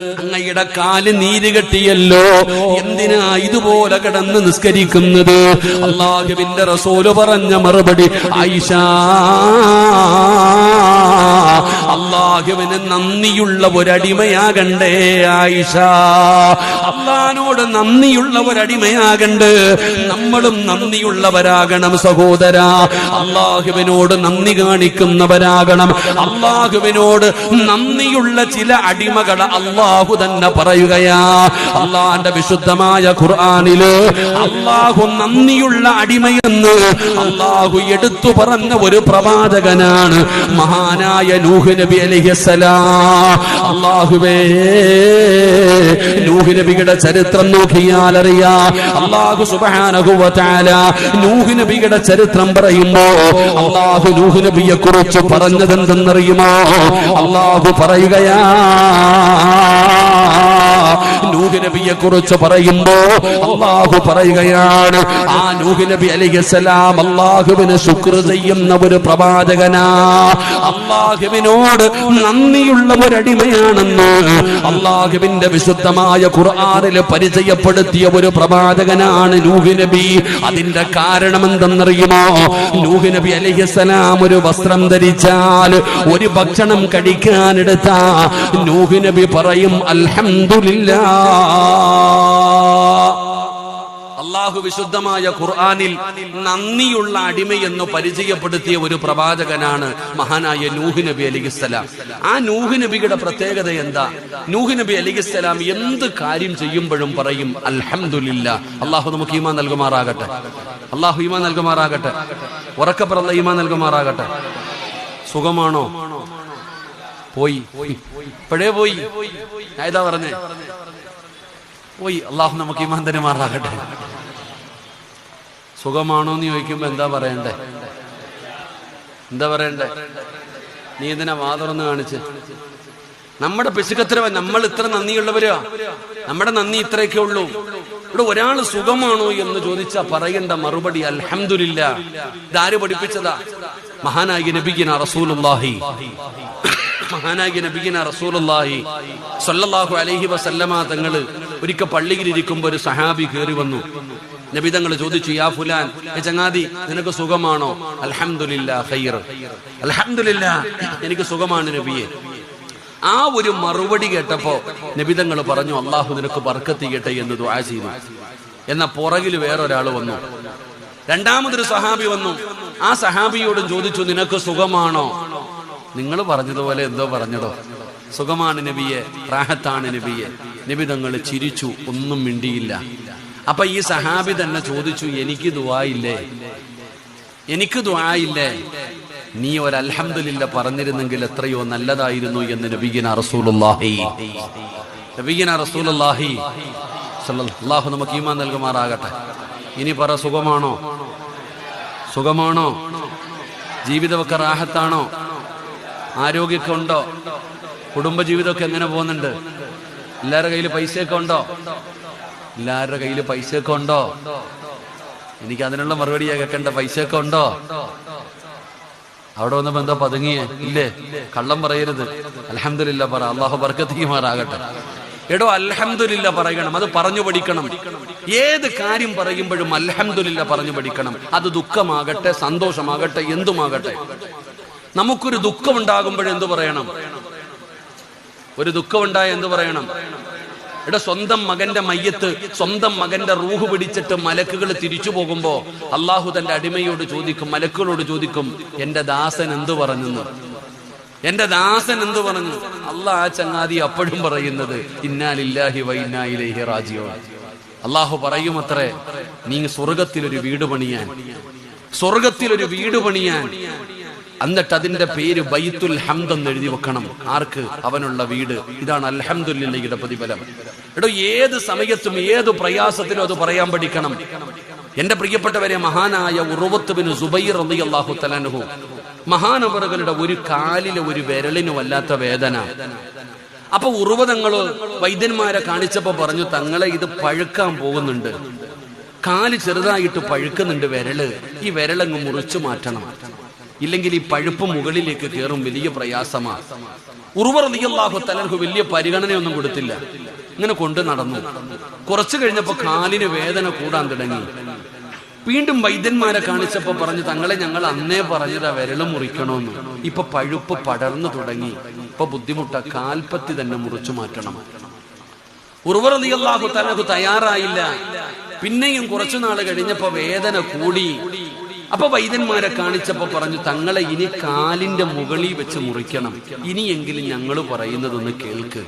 അങ്ങയുടെ കാൽ നീര് കെട്ടിയല്ലോ. എന്തിനാ ഇതുപോലെ കിടന്ന് നിസ്കരിക്കുന്നത്? അള്ളാഹുവിന്റെ റസോൽ പറഞ്ഞ മറുപടി ആയിഷ അള്ളാഹുവിന് നന്ദിയുള്ള ഒരടിമയാകണ്ടേ ആയിഷ. അള്ളഹാനോട് നന്ദിയുള്ള ഒരടിമയാകണ്ട്. നമ്മളും നന്ദിയുള്ളവരാകണം സഹോദര. അള്ളാഹുവിനോട് നന്ദി കാണിക്കുന്നവരാകണം. അള്ളാഹുവിനോട് നന്ദിയുള്ള ചില അടിമകൾ അള്ളാഹു തന്നെ പറയുകയാ. അള്ളാന്റെ വിശുദ്ധമായ ഖുർആാനിൽ അള്ളാഹു നന്ദിയുള്ള അടിമയെന്ന് അള്ളാഹു എടുത്തു പറഞ്ഞ ഒരു പ്രവാചകനാണ് മഹാനായ നൂഹ് നബി അള്ളാഹുവേ നൂഹ് നബിയുടെ ചരിത്രം നോക്കിയാൽ അറിയാ. അള്ളാഹു സുബ്ഹാനഹു വ നൂഹ് നബിയുടെ ചരിത്രം പറയുമ്പോ അള്ളാഹു നൂഹ് നബിയെ കുറിച്ച് പറഞ്ഞതെന്തെന്നറിയുമോ? അള്ളാഹു പറയുകയാ നൂഹ് നബിയെ കുറിച്ച് പറയുമ്പോ അള്ളാഹു പറയുകയാണ് ആ നൂഹ് നബി അലൈഹിസ്സലാം അള്ളാഹുവിന് ശുക്ർ ചെയ്യുന്ന ഒരു പ്രവാചകനാ. അള്ളാഹുവിനോട് നന്ദിയുള്ള ഒരു അള്ളാഹുവിന്റെ വിശുദ്ധമായ ഖുർആനിൽ പരിചയപ്പെടുത്തിയ ഒരു പ്രവാചകനാണ് നൂഹ് നബി അതിന്റെ കാരണം എന്തെന്നറിയുമോ നൂഹ് നബി അലൈഹിസ്സലാം ഒരു വസ്ത്രം ധരിച്ചാൽ ഒരു ഭക്ഷണം കഴിക്കാനെടുത്ത. നൂഹ് നബി പറയും അൽഹംദുലില്ലാ അള്ളാഹു വിശുദ്ധമായ ഖുർആാനിൽ നന്ദിയുള്ള അടിമയെന്ന് പരിചയപ്പെടുത്തിയ ഒരു പ്രവാചകനാണ് മഹാനായ നൂഹ് നബി അലിഖിസ്സലാം ആ നൂഹ് നബിയുടെ പ്രത്യേകത എന്താ? നൂഹ് നബി അലിഖിസ്സലാം എന്ത് കാര്യം ചെയ്യുമ്പോഴും പറയും അൽഹമില്ല അള്ളാഹു നമുക്ക് ഈമാ നൽകുമാറാകട്ടെ. അള്ളാഹു ഈമാ നൽകുമാറാകട്ടെ. ഉറക്കെ ഈമാ നൽകുമാറാകട്ടെ. സുഖമാണോ? പോയി. ഇപ്പോഴേ പോയി. ഞാൻ പറഞ്ഞേ. പോയി. അള്ളാഹു നമുക്ക് ഈമാൻ മാറാകട്ടെ. സുഖമാണോ എന്ന് ചോദിക്കുമ്പോ എന്താ പറയണ്ടേ? എന്താ പറയണ്ടേ? നീ ഇതിനെ വാതുറന്ന് കാണിച്ച്? നമ്മുടെ പിശുക്കത്തിരവ. നമ്മൾ ഇത്ര നന്ദിയുള്ളവരാ. നമ്മുടെ നന്ദി ഇത്രയൊക്കെ ഉള്ളൂ. ഇവിടെ ഒരാൾ സുഖമാണോ എന്ന് ചോദിച്ചാ പറയേണ്ട മറുപടി അൽഹമില്ല ഇതാര് പഠിപ്പിച്ചതാ? മഹാനായി നബിഗിന റസൂലുള്ളാഹി. മഹാനായ നബിഗിന റസൂലുള്ളാഹി സൊല്ലാഹു അലഹി വസല്ലമ തങ്ങൾ ഒരിക്കൽ പള്ളിയിൽ ഇരിക്കുമ്പോ ഒരു സഹാബി കയറി വന്നു. നബി തങ്ങൾ ചോദിച്ചു യാ ഫുലാൻ ചങ്ങാതി നിനക്ക് സുഖമാണോ? ഖൈർ. അൽഹംദുലില്ലാ എനിക്ക് സുഖമാണ് നബിയെ. ആ ഒരു മറുപടി കേട്ടപ്പോ നബിതങ്ങൾ പറഞ്ഞു അള്ളാഹു നിനക്ക് ബർക്കത്ത് ചെയ്യട്ടെ എന്ന് ദുആ ചെയ്തു. എന്ന പുറകിൽ വേറൊരാൾ വന്നു. രണ്ടാമതൊരു സഹാബി വന്നു. ആ സഹാബിയോടും ചോദിച്ചു നിനക്ക് സുഖമാണോ? നിങ്ങൾ പറഞ്ഞതുപോലെ എന്തോ പറഞ്ഞതോ? സുഖമാണ് നബിയെ റാഹത്താണ് നബിയെ. നബി തങ്ങൾ ചിരിച്ചു ഒന്നും മിണ്ടിയില്ല. അപ്പൊ ഈ സഹാബി തന്നെ ചോദിച്ചു എനിക്ക് ദുവായില്ലേ എനിക്ക് ദുവായില്ലേ നീ ഒരു അലഹമില്ല പറഞ്ഞിരുന്നെങ്കിൽ എത്രയോ നല്ലതായിരുന്നു എന്ന് നബിഗിന റസൂലുള്ളാഹി. നബിഗിന റസൂലുള്ളാഹി അള്ളാഹു നമുക്ക് ഈമാൻ നൽകുമാറാകട്ടെ. ഇനി പറ സുഖമാണോ? സുഖമാണോ? ജീവിതമൊക്കെ റാഹത്താണോ? ആരോഗ്യമൊക്കെ ഉണ്ടോ? കുടുംബജീവിതമൊക്കെ എങ്ങനെ പോകുന്നുണ്ട്? എല്ലാവരുടെ കയ്യിൽ പൈസയൊക്കെ ഉണ്ടോ? എല്ലാവരുടെ കയ്യിൽ പൈസയൊക്കെ ഉണ്ടോ? എനിക്ക് അതിനുള്ള മറുപടിയാ കേൾക്കേണ്ട പൈസയൊക്കെ ഉണ്ടോ? അവിടെ വന്നപ്പോ എന്താ പതുങ്ങിയേ. ഇല്ലേ? കള്ളം പറയരുത്. അലഹമില്ല പറ. അള്ളാഹു ബർക്കത്തിക്കുമാറാകട്ടെ. എടോ അലഹമില്ല പറയണം. അത് പറഞ്ഞു പഠിക്കണം. ഏത് കാര്യം പറയുമ്പോഴും അലഹമില്ല പറഞ്ഞു പഠിക്കണം. അത് ദുഃഖമാകട്ടെ സന്തോഷമാകട്ടെ എന്തുമാകട്ടെ. നമുക്കൊരു ദുഃഖം ഉണ്ടാകുമ്പോൾ എന്തു പറയണം? ഒരു ദുഃഖമുണ്ടായ എന്തു പറയണം? ഇവിടെ സ്വന്തം മകന്റെ മയ്യത്ത് സ്വന്തം മകന്റെ റൂഹ് പിടിച്ചിട്ട് മലക്കുകൾ തിരിച്ചു പോകുമ്പോ അള്ളാഹു തന്റെ അടിമയോട് ചോദിക്കും മലക്കുകളോട് ചോദിക്കും എന്റെ ദാസൻ എന്തു പറഞ്ഞെന്ന്? എന്റെ ദാസൻ എന്തു പറഞ്ഞു? അള്ളാഹ് ആ ചങ്ങാതി അപ്പോഴും പറയുന്നത് ഇന്നാലില്ലാഹി വൈനായിലേഹി റാജിയോ അള്ളാഹു പറയുമത്രേ നീ സ്വർഗത്തിലൊരു വീട് പണിയാൻ സ്വർഗത്തിലൊരു വീട് പണിയാൻ എന്നിട്ട് അതിന്റെ പേര് ബൈത്തുൽ ഹംദ് എന്ന് എഴുതി വെക്കണം. ആർക്ക്? അവനുള്ള വീട്. ഇതാണ് അൽഹംദുല്ലയുടെ പ്രതിഫലം. എടോ ഏത് സമയത്തും ഏത് പ്രയാസത്തിലും അത് പറയാൻ പഠിക്കണം. എന്റെ പ്രിയപ്പെട്ടവരെ മഹാനായ ഉറുവത്തുബിന് സുബൈർ അള്ളാഹു തലനുഹു മഹാനവറുകളുടെ ഒരു കാലിലെ ഒരു വിരലിന് വല്ലാത്ത വേദന. അപ്പൊ ഉറുവതങ്ങൾ വൈദ്യന്മാരെ കാണിച്ചപ്പോ പറഞ്ഞു തങ്ങളെ ഇത് പഴുക്കാൻ പോകുന്നുണ്ട്. കാൽ ചെറുതായിട്ട് പഴുക്കുന്നുണ്ട് വിരൽ. ഈ വിരലങ്ങ് മുറിച്ചു മാറ്റണം. ഇല്ലെങ്കിൽ ഈ പഴുപ്പ് മുകളിലേക്ക് കയറും വലിയ പ്രയാസമാണ് ഉറുവർ അലിയല്ലാഹു തലർക്ക് വലിയ പരിഗണനയൊന്നും കൊടുത്തില്ല. ഇങ്ങനെ കൊണ്ട് നടന്നു. കുറച്ചു കഴിഞ്ഞപ്പോ കാലിന് വേദന കൂടാൻ തുടങ്ങി. വീണ്ടും വൈദ്യന്മാരെ കാണിച്ചപ്പോ പറഞ്ഞു തങ്ങളെ ഞങ്ങൾ അന്നേ പറഞ്ഞതാ വിരൽ മുറിക്കണമെന്ന് ഇപ്പൊ പഴുപ്പ് പടർന്നു തുടങ്ങി. ഇപ്പൊ ബുദ്ധിമുട്ട കാൽപ്പത്തി തന്നെ മുറിച്ചു മാറ്റണം. ഉർവർ അലിയല്ലാഹു തലക്ക് തയ്യാറായില്ല. പിന്നെയും കുറച്ചു നാൾ കഴിഞ്ഞപ്പോ വേദന കൂടി. അപ്പൊ വൈദ്യന്മാരെ കാണിച്ചപ്പോ പറഞ്ഞു തങ്ങളെ ഇനി കാലിന്റെ മുകളിൽ വെച്ച് മുറിക്കണം. ഇനിയെങ്കിലും ഞങ്ങൾ പറയുന്നതൊന്ന് കേൾക്ക്.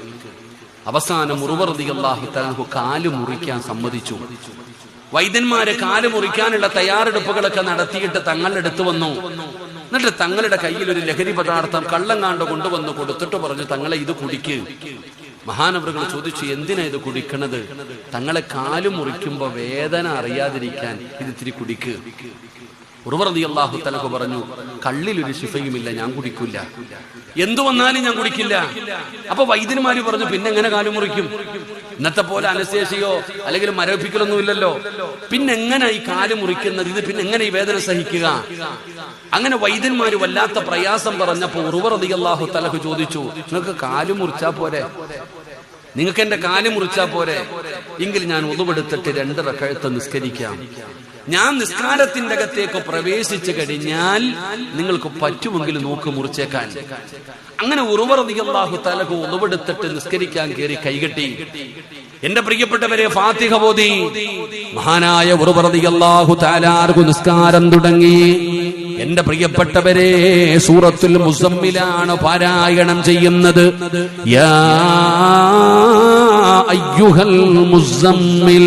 അവസാനം ഉറുവർദി അള്ളാഹു തലഹു കാൽ മുറിക്കാൻ സമ്മതിച്ചു. വൈദ്യന്മാരെ കാൽ മുറിക്കാനുള്ള തയ്യാറെടുപ്പുകളൊക്കെ നടത്തിയിട്ട് തങ്ങളുടെ അടുത്ത് വന്നു. എന്നിട്ട് തങ്ങളുടെ കയ്യിൽ ഒരു ലഹരി പദാർത്ഥം കള്ളം കാണ്ട് കൊണ്ടുവന്ന് കൊടുത്തിട്ട് പറഞ്ഞു തങ്ങളെ ഇത് കുടിക്ക്. മഹാനവറുകൾ ചോദിച്ചു എന്തിനാ ഇത് കുടിക്കണത്? തങ്ങളെ കാൽ മുറിക്കുമ്പോ വേദന അറിയാതിരിക്കാൻ ഇത് ഇത്തിരി കുടിക്ക്. ഉറുവറതി അള്ളാഹു തലക്ക് പറഞ്ഞു കള്ളിലൊരു ശിഫയുമില്ല ഞാൻ കുടിക്കില്ല എന്തു വന്നാലും ഞാൻ കുടിക്കില്ല. അപ്പൊ വൈദ്യന്മാര് പറഞ്ഞു പിന്നെ എങ്ങനെ കാലു മുറിക്കും? ഇന്നത്തെ പോലെ അനശേഷിയോ അല്ലെങ്കിൽ മരവിപ്പിക്കലൊന്നും ഇല്ലല്ലോ പിന്നെ എങ്ങനെ ഈ കാൽ മുറിക്കുന്നത്? ഇത് പിന്നെ എങ്ങനെ ഈ വേദന സഹിക്കുക? അങ്ങനെ വൈദ്യന്മാര് വല്ലാത്ത പ്രയാസം പറഞ്ഞപ്പോ ഉറുവറതി അള്ളാഹു തലക്ക് ചോദിച്ചു നിങ്ങൾക്ക് കാൽ മുറിച്ചാ പോരെ? നിങ്ങൾക്ക് എന്റെ കാൽ മുറിച്ചാ പോരെ? എങ്കിൽ ഞാൻ ഒതുവെടുത്തിട്ട് രണ്ട് കഴുത്ത് നിസ്കരിക്കാം. ഞാൻ നിസ്കാരത്തിന്റെ അകത്തേക്ക് പ്രവേശിച്ചു കഴിഞ്ഞാൽ നിങ്ങൾക്ക് പറ്റുമെങ്കിൽ നോക്ക് മുറിച്ചേക്കാൻ. അങ്ങനെ ഉറുവറതിയല്ലാഹു തലകു ഉളവെടുത്തിട്ട് നിസ്കരിക്കാൻ കയറി കൈകെട്ടി എന്റെ പ്രിയപ്പെട്ടവരെ ഫാത്തിഹ ബോധി മഹാനായ ഉറുവറതിയല്ലാഹു താലാർക്കു നിസ്കാരം തുടങ്ങി. എന്റെ പ്രിയപ്പെട്ടവരെ സൂറത്തുൽ മുസമ്മിലാണ് പാരായണം ചെയ്യുന്നത്. യാ അയ്യുഹൽ മുസമ്മിൽ